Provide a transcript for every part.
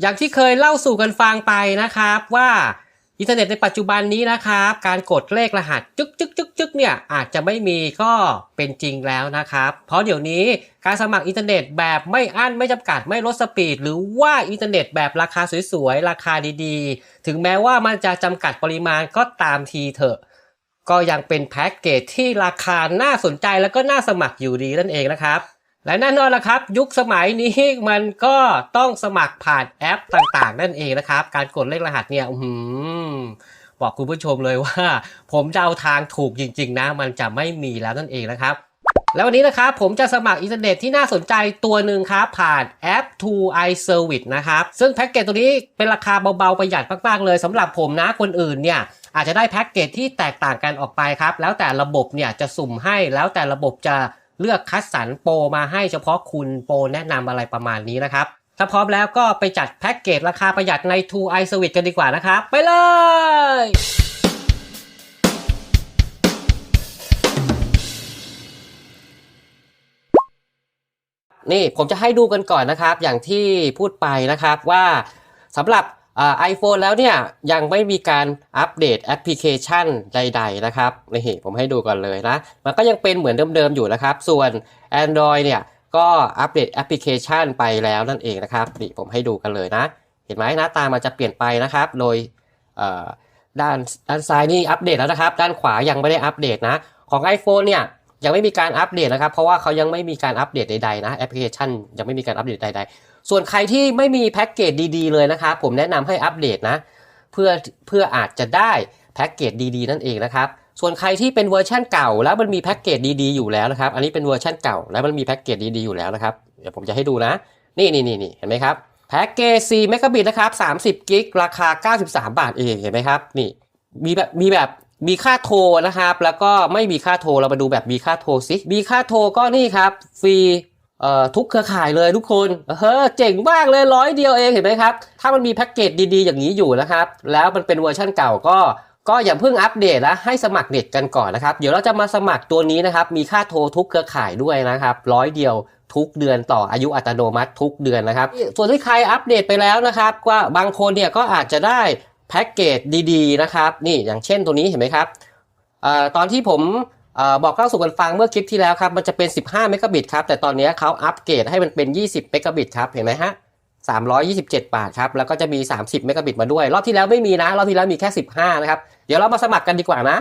อย่างที่เคยเล่าสู่กันฟังไปนะครับว่าอินเทอร์เน็ตในปัจจุบันนี้นะครับ การกดเลขรหัสจึ๊กจึ๊กจึ๊กจึ๊กเนี่ยอาจจะไม่มีก็เป็นจริงแล้วนะครับ เพราะเดี๋ยวนี้การสมัครอินเทอร์เน็ตแบบไม่อั้นไม่จำกัดไม่ลดสปีด หรือว่าอินเทอร์เน็ตแบบราคาสวยๆ ราคาดีๆ ถึงแม้ว่ามันจะจำกัดปริมาณก็ตามทีเถอะ ก็ยังเป็นแพ็กเกจที่ราคาน่าสนใจแล้วก็น่าสมัครอยู่ดีนั่นเองนะครับ และแน่นอนละครับ ยุคสมัยนี้มันก็ต้องสมัครผ่านแอปต่างๆ นั่นเองนะครับ การกดเลขรหัสเนี่ยอืบอกคุณผู้ชมเลยว่า ผมจะเอาทางถูกจริง ๆ นะ มันจะไม่มีแล้วนั่นเองนะครับ แล้ววันนี้นะครับผมจะสมัครอินเทอร์เน็ตที่น่าสนใจตัวหนึ่งครับ ผ่านแอป To i Service นะครับ ซึ่งแพ็กเกจตัวนี้เป็นราคาเบาๆ ประหยัดมากๆเลยสำหรับผมนะคนอื่นเนี่ยอาจจะได้แพ็กเกจที่แตกต่างกันออกไปครับ แล้วแต่ระบบเนี่ยจะสุ่มให้แล้วแต่ระบบจะ เลือกคัดสรรโปรมาให้เฉพาะคุณโปรแนะนำอะไรประมาณนี้นะครับ ถ้าพร้อมแล้วก็ไปจัดแพ็กเกจราคาประหยัดใน To i Service กันดีกว่านะครับ ไปเลยนี่ผมจะให้ดูกันก่อนนะครับ อย่างที่พูดไปนะครับว่าสำหรับ ไอโฟนแล้วเนี่ยยังไม่มีการอัปเดตแอปพลิเคชันใด ๆ นะครับนี่ผมให้ดูก่อนเลยนะ มันก็ยังเป็นเหมือนเดิมๆอยู่นะครับ ส่วน Android เนี่ยก็อัปเดตแอปพลิเคชันไปแล้วนั่นเองนะครับนี่ผมให้ดูกันเลยนะ เห็นไหมหน้าตามันจะเปลี่ยนไปนะครับ โดยด้านด้านซ้ายนี่อัปเดตแล้วนะครับ ด้านขวายังไม่ได้อัปเดตนะ ของ iPhone เนี่ยยังไม่มีการอัปเดตนะครับ เพราะว่าเขายังไม่มีการอัปเดตใดๆนะแอปพลิเคชันยังไม่มีการอัปเดตใดๆ ส่วนใครที่ไม่มีแพ็กเกจดีๆเลยนะครับ ผมแนะนำให้อัปเดตนะ เพื่อเพื่ออาจจะได้แพ็กเกจดีๆ นั่นเองนะครับ ส่วนใครที่เป็นเวอร์ชันเก่า แล้วมันมีแพ็กเกจดีๆอยู่แล้วนะครับ อันนี้เป็นเวอร์ชันเก่า แล้วมันมีแพ็กเกจดีๆอยู่แล้วนะครับ เดี๋ยวผมจะให้ดูนะ นี่นี่นี่เห็นไหมครับ แพ็กเกจ4เมกะบิตนะครับ30กิกราคา 93 บาทเอง เห็นไหมครับ นี่ มีแบบมีแบบมีค่าโทรนะครับ แล้วก็ไม่มีค่าโทร เรามาดูแบบมีค่าโทรสิ มีค่าโทรก็นี่ครับ ฟรี ทุกเครือข่ายเลยทุกคนเฮ้อเจ๋งมากเลยร้อยเดียวเองเห็นไหมครับ ถ้ามันมีแพ็กเกจดีๆ อย่างนี้อยู่นะครับ แล้วมันเป็นเวอร์ชั่นเก่าก็ก็อย่าเพิ่งอัปเดตนะให้สมัครเน็ตกันก่อนนะครับ เดี๋ยวเราจะมาสมัครตัวนี้นะครับ มีค่าโทรทุกเครือข่ายด้วยนะครับร้อยเดียวทุกเดือนต่ออายุอัตโนมัติทุกเดือนนะครับ ส่วนที่ใครอัปเดตไปแล้วนะครับก็บางคนเนี่ยก็อาจจะได้แพ็กเกจดีๆนะครับ นี่อย่างเช่นตัวนี้เห็นไหมครับอตอนที่ผม บอกเล่าสู่กันฟังเมื่อคลิปที่แล้วครับ มันจะเป็น 15 เมกะบิตครับ แต่ตอนนี้เขาอัปเกรดให้มันเป็น 20 เมกะบิตครับ เห็นไหมฮะ 327 บาทครับ แล้วก็จะมี 30 เมกะบิตมาด้วย รอบที่แล้วไม่มีนะ รอบที่แล้วมีแค่ 15 นะครับ เดี๋ยวเรามาสมัครกันดีกว่านะ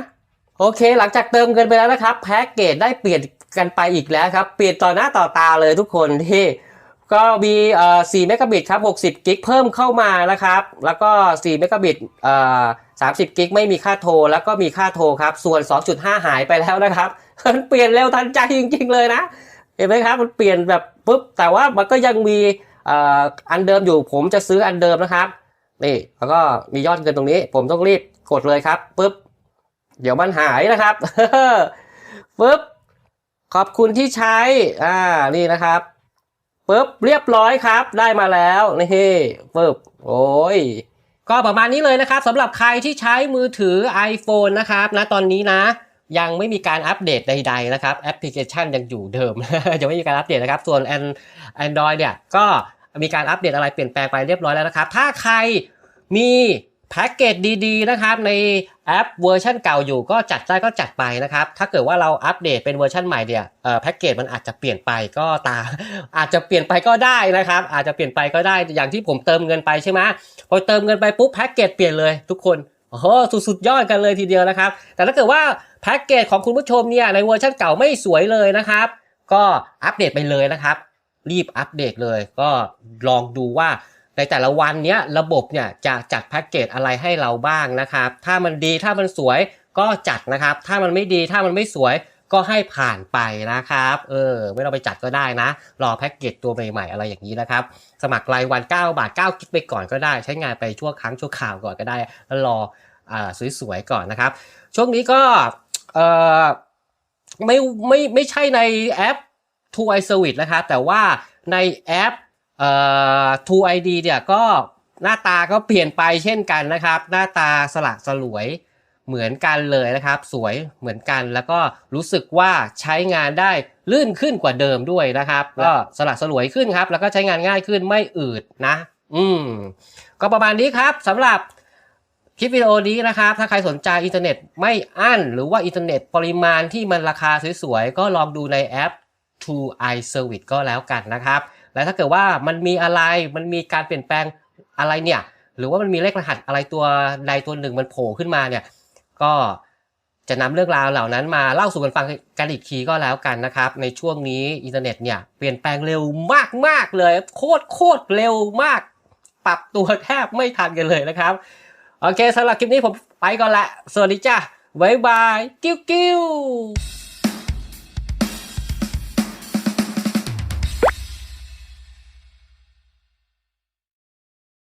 โอเค หลังจากเติมเงินไปแล้วนะครับ แพ็กเกจได้เปลี่ยนกันไปอีกแล้วครับ เปลี่ยนต่อหน้าต่อตาเลยทุกคนที่ ก็มีเอ่อ4เมกะบิตครับ 60 กิกเพิ่มเข้ามานะครับ แล้วก็ 4 เมกะบิตเอ่อ30 กิกไม่มีค่าโทร แล้วก็มีค่าโทรครับ ส่วน 2.5 หายไปแล้วนะครับ มันเปลี่ยนเร็วทันใจจริง ๆ เลยนะ เห็นไหมครับ มันเปลี่ยนแบบปุ๊บ แต่ว่ามันก็ยังมีเอ่ออันเดิมอยู่ ผมจะซื้ออันเดิมนะครับ นี่ แล้วก็มียอดเงินตรงนี้ ผมต้องรีบกดเลยครับปุ๊บ เดี๋ยวมันหายนะครับปุ๊บ ขอบคุณที่ใช้ อ่า นี่นะครับ ปุ๊บเรียบร้อยครับ ได้มาแล้วนี่ปุ๊บโอ้ยก็ประมาณนี้เลยนะครับสำหรับใครที่ใช้มือถือ iPhone นะครับนะตอนนี้นะ ยังไม่มีการอัปเดตใด ๆ นะครับ แอปพลิเคชันยังอยู่เดิม ยังไม่มีการอัปเดตนะครับ ส่วน Android เนี่ยก็มีการอัปเดตอะไรเปลี่ยนแปลงไปเรียบร้อยแล้วนะครับ ถ้าใครมี แพ็กเกจดีๆนะครับในแอปเวอร์ชันเก่าอยู่ก็จัดได้ก็จัดไปนะครับ ถ้าเกิดว่าเราอัปเดตเป็นเวอร์ชันใหม่เนี่ยแพ็กเกจมันอาจจะเปลี่ยนไปก็ตามอาจจะเปลี่ยนไปก็ได้นะครับ อาจจะเปลี่ยนไปก็ได้อย่างที่ผมเติมเงินไปใช่ไหมพอเติมเงินไปปุ๊บแพ็กเกจเปลี่ยนเลยทุกคนโอ้โหสุดยอดกันเลยทีเดียวนะครับ แต่ถ้าเกิดว่าแพ็กเกจของคุณผู้ชมเนี่ยในเวอร์ชันเก่าไม่สวยเลยนะครับ ก็อัปเดตไปเลยนะครับ รีบอัปเดตเลย ก็ลองดูว่า ในแต่ละวันเนี้ยระบบเนี่ยจะจัดแพ็กเกจอะไรให้เราบ้างนะครับ ถ้ามันดีถ้ามันสวยก็จัดนะครับ ถ้ามันไม่ดีถ้ามันไม่สวยก็ให้ผ่านไปนะครับ เออ ไม่ต้องไปจัดก็ได้นะ รอแพ็กเกจตัวใหม่ๆ อะไรอย่างนี้นะครับ สมัครรายวัน 9 บาท9กิกไปก่อนก็ได้ ใช้งานไปชั่วครั้งชั่วคราวก่อนก็ได้ แล้วรออสวยๆ ก่อนนะครับ ช่วงนี้ก็เออไม่ไม่ไม่ใช่ในแอป True i Service นะครับ แต่ว่าในแอป เอ่อ True ID เนี่ยก็หน้าตาก็เปลี่ยนไปเช่นกันนะครับ หน้าตาสลักสลวยเหมือนกันเลยนะครับ สวยเหมือนกันแล้วก็รู้สึกว่าใช้งานได้ลื่นขึ้นกว่าเดิมด้วยนะครับ ก็สลักสลวยขึ้นครับ แล้วก็ใช้งานง่ายขึ้นไม่อืดนะ อืมก็ประมาณนี้ครับสำหรับคลิปวิดีโอนี้นะครับ ถ้าใครสนใจอินเทอร์เน็ตไม่อั้น หรือว่าอินเทอร์เน็ตปริมาณที่มันราคาสวยๆ ก็ลองดูในแอป True i Service ก็แล้วกันนะครับ และถ้าเกิดว่ามันมีอะไรมันมีการเปลี่ยนแปลงอะไรเนี่ย หรือว่ามันมีเลขรหัสอะไรตัวใดตัวหนึ่งมันโผล่ขึ้นมาเนี่ย ก็จะนำเรื่องราวเหล่านั้นมาเล่าสู่กันฟังกันอีกทีก็แล้วกันนะครับ ในช่วงนี้อินเทอร์เน็ตเนี่ยเปลี่ยนแปลงเร็วมากๆเลย โคตรโคตรเร็วมาก ปรับตัวแทบไม่ทันกันเลยนะครับ โอเคสำหรับคลิปนี้ผมไปก่อนละ สวัสดีจ้าบ๊ายบาย กิ้วกิ้ว